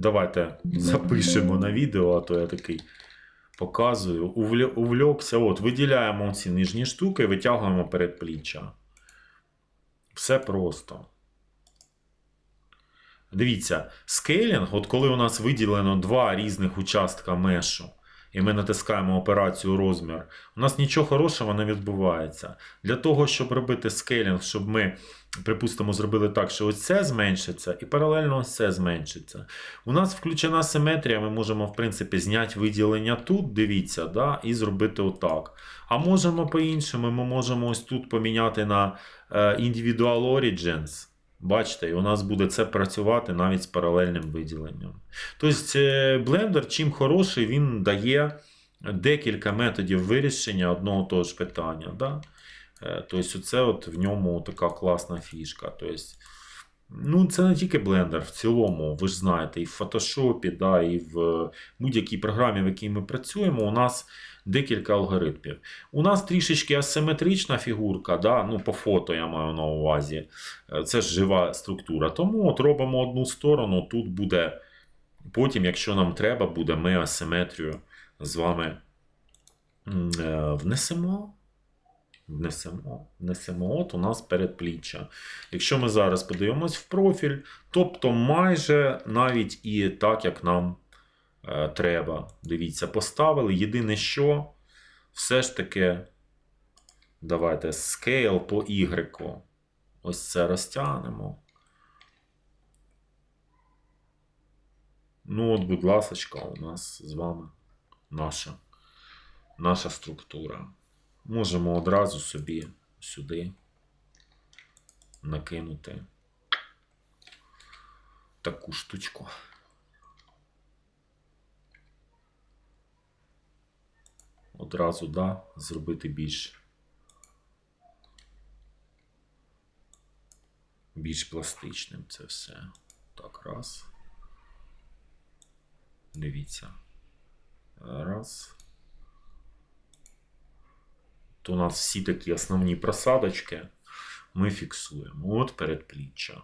Давайте запишемо на відео, а то я такий показую. Увлекся. От, виділяємо ці нижні штуки, витягуємо передпліччя. Все просто. Дивіться, скейлінг, от коли у нас виділено два різних участка мешу, і ми натискаємо операцію розмір, у нас нічого хорошого не відбувається. Для того, щоб робити скейлінг, щоб ми, припустимо, зробили так, що ось це зменшиться, і паралельно це зменшиться. У нас включена симетрія, ми можемо, в принципі, зняти виділення тут, дивіться, да, і зробити отак. А можемо по-іншому, ми можемо ось тут поміняти на е, Individual Origins. Бачите, і у нас буде це працювати навіть з паралельним виділенням. Тобто, блендер, чим хороший, він дає декілька методів вирішення одного того ж питання. Да? Е, Тобто, це от в ньому така класна фішка. Тобто, ну, це не тільки Blender, в цілому, ви ж знаєте, і в Photoshop, да, і в будь-якій програмі, в якій ми працюємо, у нас декілька алгоритмів. У нас трішечки асиметрична фігурка, да, ну, по фото я маю на увазі. Е, Це ж жива структура. Тому от робимо одну сторону, тут буде. Потім, якщо нам треба, буде, ми асиметрію з вами е, внесемо. Внесемо, внесемо. От у нас передпліччя. Якщо ми зараз подивимось в профіль, тобто майже навіть і так, як нам е, треба. Дивіться, поставили. Єдине, що все ж таки, давайте scale по Y. Ось це розтягнемо. Ну, от, будь ласочка, у нас з вами наша, наша структура. Можемо одразу собі сюди накинути таку штучку. Одразу, да, зробити більш, більш пластичним це все. Так, раз. Дивіться. Раз. То у нас всі такі основні просадочки ми фіксуємо. От передпліччя.